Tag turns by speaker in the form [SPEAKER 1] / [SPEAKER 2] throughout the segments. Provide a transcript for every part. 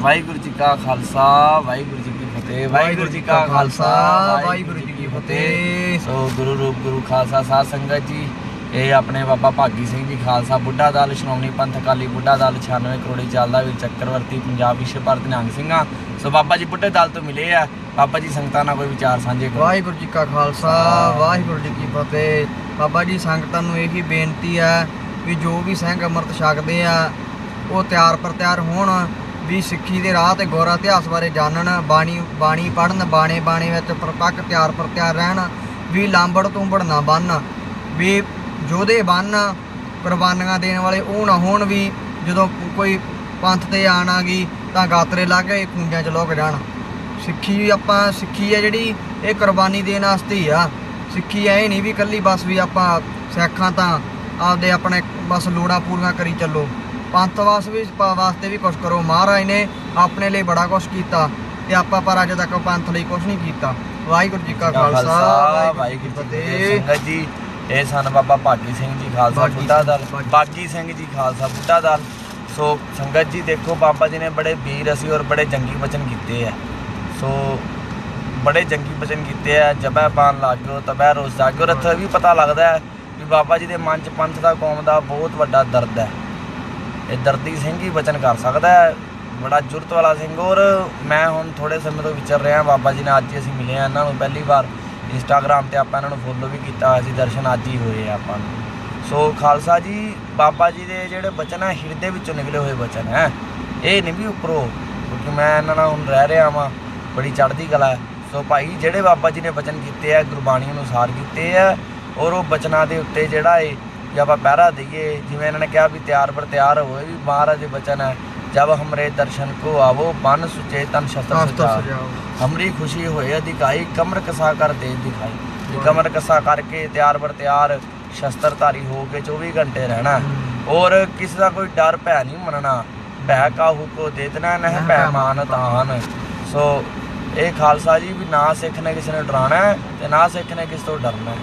[SPEAKER 1] ਵਾਹਿਗੁਰੂ ਜੀ ਕਾ ਖਾਲਸਾ ਵਾਹਿਗੁਰੂ ਜੀ ਕੀ ਫਤਿਹ ਵਾਹਿਗੁਰੂ ਜੀ ਕਾ ਖਾਲਸਾ ਵਾਹਿਗੁਰੂ ਜੀ ਕੀ ਫਤਿਹ। ਸੋ ਗੁਰੂ ਰੂਪ ਗੁਰੂ ਖਾਲਸਾ ਸਾਧ ਸੰਗਤ ਜੀ ਇਹ ਆਪਣੇ ਬਾਬਾ ਭਾਗੀ ਸਿੰਘ ਜੀ ਖਾਲਸਾ ਬੁੱਢਾ ਦਲ ਸ਼੍ਰੋਮਣੀ ਪੰਥ ਅਕਾਲੀ ਬੁੱਢਾ ਦਲ 96 ਕਰੋੜੀ ਚੱਲਦਾ ਵੀ ਚੱਕਰਵਰਤੀ ਪੰਜਾਬ ਵਿਸ਼ਵ ਭਾਰਤ ਨਿਹੰਗ ਸਿੰਘਾਂ। ਸੋ ਬਾਬਾ ਜੀ ਬੁੱਢੇ ਦਲ ਤੋਂ ਮਿਲੇ ਆ। ਬਾਬਾ ਜੀ ਸੰਗਤਾਂ ਨਾਲ ਕੋਈ ਵਿਚਾਰ ਸਾਂਝੇ ਕਰੋ।
[SPEAKER 2] ਵਾਹਿਗੁਰੂ ਜੀ ਕਾ ਖਾਲਸਾ ਵਾਹਿਗੁਰੂ ਜੀ ਕੀ ਫਤਿਹ। ਬਾਬਾ ਜੀ ਸੰਗਤਾਂ ਨੂੰ ਇਹੀ ਬੇਨਤੀ ਹੈ ਵੀ ਜੋ ਵੀ ਸਿੰਘ ਅੰਮ੍ਰਿਤ ਛਕਦੇ ਆ ਉਹ ਤਿਆਰ ਪਰ ਤਿਆਰ ਹੋਣ। ਵੀ ਸਿੱਖੀ ਦੇ ਰਾਹ ਤੇ ਗੋਰਾ ਇਤਿਹਾਸ ਬਾਰੇ ਜਾਣਨ, ਬਾਣੀ ਬਾਣੀ ਪੜਨ ਬਾਣੇ ਬਾਣੇ ਵਿੱਚ ਪਰਪੱਕ ਤਿਆਰ ਪਰਤਿਆਰ ਰਹਿਣ, ਵੀ ਲਾਂਬੜ ਤੂੰਬੜ ਨਾ ਬੰਨ, ਵੀ ਜੋਧੇ ਬੰਨ, ਕੁਰਬਾਨੀਆਂ ਦੇਣ ਵਾਲੇ ਉਹ ਨਾ ਹੋਣ, ਵੀ ਜਦੋਂ ਕੋਈ ਪੰਥ ਤੇ ਆਣ ਆ ਗਈ ਤਾਂ ਗਾਤਰੇ ਲਾ ਕੇ ਖੁੰਝਾਂ ਚ ਲੁਕ ਜਾਣ। ਸਿੱਖੀ ਆਪਾਂ, ਸਿੱਖੀ ਆ ਜਿਹੜੀ, ਇਹ ਕੁਰਬਾਨੀ ਦੇਣ ਵਾਸਤੇ ਹੀ ਆ। ਸਿੱਖੀ ਐ ਨਹੀਂ ਵੀ ਕੱਲੀ ਬਸ ਵੀ ਆਪਾਂ ਸਿੱਖਾਂ ਤਾਂ ਆਪਦੇ ਆਪਣੇ ਬਸ ਲੋੜਾਂ ਪੂਰੀਆਂ ਕਰੀ ਚੱਲੋ। ਪੰਥ ਵਾਸ ਵੀ ਵਾਸਤੇ ਵੀ ਕੁਝ ਕਰੋ। ਮਹਾਰਾਜ ਨੇ ਆਪਣੇ ਲਈ ਬੜਾ ਕੁਝ ਕੀਤਾ ਤੇ ਆਪਾਂ ਪਰ ਅੱਜ ਤੱਕ ਪੰਥ ਲਈ ਕੁਝ ਨਹੀਂ ਕੀਤਾ। ਵਾਹਿਗੁਰੂ ਜੀ ਕਾ ਖਾਲਸਾ
[SPEAKER 1] ਵਾਹਿਗੁਰੂ ਜੀ ਕੀ ਫਤਿਹ।
[SPEAKER 2] ਫਤਿਹ।
[SPEAKER 1] ਸੰਗਤ ਜੀ ਇਹ ਸਨ ਬਾਬਾ ਭਾਗੀ ਸਿੰਘ ਜੀ ਖਾਲਸਾ ਬੁੱਢਾ ਦਲ।
[SPEAKER 2] ਬਾਗੀ
[SPEAKER 1] ਸਿੰਘ ਜੀ ਖਾਲਸਾ ਬੁੱਢਾ ਦਲ। ਸੋ ਸੰਗਤ ਜੀ ਦੇਖੋ ਬਾਬਾ ਜੀ ਨੇ ਬੜੇ ਵੀਰ ਅਸੀਂ ਔਰ ਬੜੇ ਜੰਗੀ ਵਚਨ ਕੀਤੇ ਆ। ਸੋ ਬੜੇ ਜੰਗੀ ਵਚਨ ਕੀਤੇ ਆ। ਜਬੈ ਬਾਨ ਲਾਗੋ ਤਬੈ ਰੋਸ ਜਾਗੋ ਔਰ ਇੱਥੇ ਵੀ ਪਤਾ ਲੱਗਦਾ ਹੈ ਵੀ ਬਾਬਾ ਜੀ ਦੇ ਮਨ ਚ ਪੰਥ ਦਾ ਕੌਮ ਦਾ ਬਹੁਤ ਵੱਡਾ ਦਰਦ ਹੈ। ਇਹ ਦਰਦੀ ਸਿੰਘ ਹੀ ਵਚਨ ਕਰ ਸਕਦਾ ਹੈ। ਬੜਾ ਜੁਰਤ ਵਾਲਾ ਸਿੰਘ। ਔਰ ਮੈਂ ਹੁਣ ਥੋੜੇ ਸਮੇਂ ਤੋਂ ਵਿਚਰ ਰਿਹਾ ਬਾਬਾ ਜੀ ਨਾਲ ਅੱਜ ਹੀ ਅਸੀਂ ਮਿਲੇ ਆ ਇਹਨਾਂ ਨੂੰ ਪਹਿਲੀ ਵਾਰ ਇੰਸਟਾਗ੍ਰam ਤੇ ਆਪਾਂ ਇਹਨਾਂ ਨੂੰ ਫੋਲੋ ਵੀ ਕੀਤਾ ਅਸੀਂ ਦਰਸ਼ਨ ਅੱਜ ਹੀ ਹੋਏ ਆ ਆਪਾਂ ਨੂੰ। ਸੋ ਖਾਲਸਾ ਜੀ, ਬਾਬਾ ਜੀ ਦੇ ਜਿਹੜੇ ਬਚਨ ਹੈ ਹਿਰਦੇ ਵਿੱਚੋਂ ਨਿਕਲੇ ਹੋਏ ਬਚਨ ਹੈ। ਇਹ ਨਹੀਂ ਵੀ ਉੱਪਰੋਂ, ਕਿਉਂਕਿ ਮੈਂ ਇਹਨਾਂ ਨਾਲ ਹੁਣ ਰਹਿ ਰਿਹਾ ਵਾਂ। ਬੜੀ ਚੜ੍ਹਦੀ ਕਲਾ ਹੈ। ਸੋ ਭਾਈ, ਜਿਹੜੇ ਬਾਬਾ ਜੀ ਨੇ ਬਚਨ ਕੀਤੇ ਆ, ਗੁਰਬਾਣੀ ਅਨੁਸਾਰ ਕੀਤੇ ਆ, ਔਰ ਉਹ ਬਚਨਾਂ ਦੇ ਉੱਤੇ ਜਿਹੜਾ ਏ ਜੇ ਆਪਾਂ ਪਹਿਰਾ ਦਈਏ ਜਿਵੇਂ ਇਹਨਾਂ ਨੇ ਕਿਹਾ ਵੀ ਤਿਆਰ ਪਰ ਤਿਆਰ ਹੋਏ ਵੀ ਮਹਾਰਾਜ ਦੇ ਬਚਨ ਹੈ ਜਬ ਹਮਰੇ ਦਰਸ਼ਨ ਕੋ ਆਵੋ ਮਨ ਸੁਚੇਤਨ ਸ਼ਸਤਰ
[SPEAKER 2] ਸ਼ਸਤਰ
[SPEAKER 1] ਸਜਾ
[SPEAKER 2] ਸਜਾਓ
[SPEAKER 1] ਹਮਰੀ ਖੁਸ਼ੀ ਹੋਏ ਅਧਿਕਾਈ ਕਮਰ ਕਸਾ ਕਰ ਦੇ ਦਿਖਾਈ। ਕਮਰ ਕਸਾ ਕਰਕੇ ਤਿਆਰ ਬਰ ਤਿਆਰ ਸ਼ਸਤਰਧਾਰੀ ਹੋ ਕੇ 24 ਘੰਟੇ ਰਹਿਣਾ। ਔਰ ਕਿਸੇ ਦਾ ਕੋਈ ਡਰ ਭੈ ਨਹੀਂ ਮੰਨਣਾ। ਭੈ ਕਾਹੂ ਕੋ ਦੇਤਨਾ ਨਹਿ ਭੈ ਮਾਨ ਤਾਨ। ਸੋ ਇਹ ਖਾਲਸਾ ਜੀ ਵੀ ਨਾ ਸਿੱਖ ਨੇ ਕਿਸੇ ਨੂੰ ਡਰਾਣਾ ਤੇ ਨਾ ਸਿੱਖ ਨੇ ਕਿਸੇ ਤੋਂ ਡਰਨਾ।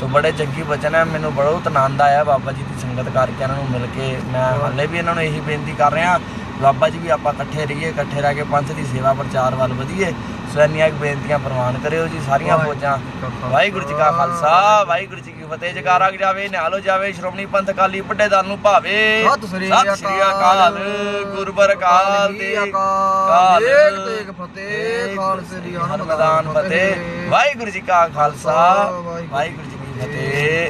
[SPEAKER 1] ਸੋ ਬੜੇ ਚੰਗੀ ਬਚਨ ਹੈ ਮੈਨੂੰ ਬਹੁਤ ਆਨੰਦ ਆਇਆ ਬਾਬਾ ਜੀ ਦੀ ਸੰਗਤ ਕਰਕੇ ਇਹਨਾਂ ਨੂੰ ਮਿਲ ਕੇ। ਮੈਂ ਹਾਲੇ ਵੀ ਇਹਨਾਂ ਨੂੰ ਇਹੀ ਬੇਨਤੀ ਕਰ ਰਿਹਾ ਬਾਬਾ ਜੀ ਵੀ ਆਪਾਂ ਇਕੱਠੇ ਰਹੀਏ ਇਕੱਠੇ ਰਹਿ ਕੇ ਪੰਥ ਦੀ ਸੇਵਾ ਪ੍ਰਚਾਰ ਵੱਲ ਵਧੀਏ। ਸੋ ਇੰਨੀਆਂ ਬੇਨਤੀਆਂ ਪ੍ਰਵਾਨ ਕਰਿਓ ਜੀ ਸਾਰੀਆਂ ਫੌਜਾਂ। ਵਾਹਿਗੁਰੂ ਜੀ ਕਾ ਖਾਲਸਾ ਵਾਹਿਗੁਰੂ ਜੀ ਕੀ ਫਤਿਹ। ਜਕਾਰਾ ਜਾਵੇ ਨਿਹਾਲੋ ਜਾਵੇ ਸ਼੍ਰੋਮਣੀ ਪੰਥ ਅਕਾਲੀ ਦਲ ਨੂੰ ਭਾਵੇ। ਸਤਿ ਸ੍ਰੀ ਅਕਾਲ। ਗੁਰਬਰ ਅਕਾਲ ਤੇ
[SPEAKER 2] ਅਕਾਲ। ਏਕ ਤੇਗ ਫਤਿਹ ਖਾਲਸੇ ਦੀ
[SPEAKER 1] ਹਰ ਮੈਦਾਨ ਫਤਿਹ। ਵਾਹਿਗੁਰੂ ਜੀ ਕਾ ਖਾਲਸਾ। ਵਾਹਿਗੁਰੂ ਜੀ ਕੀ ਫਤਿਹ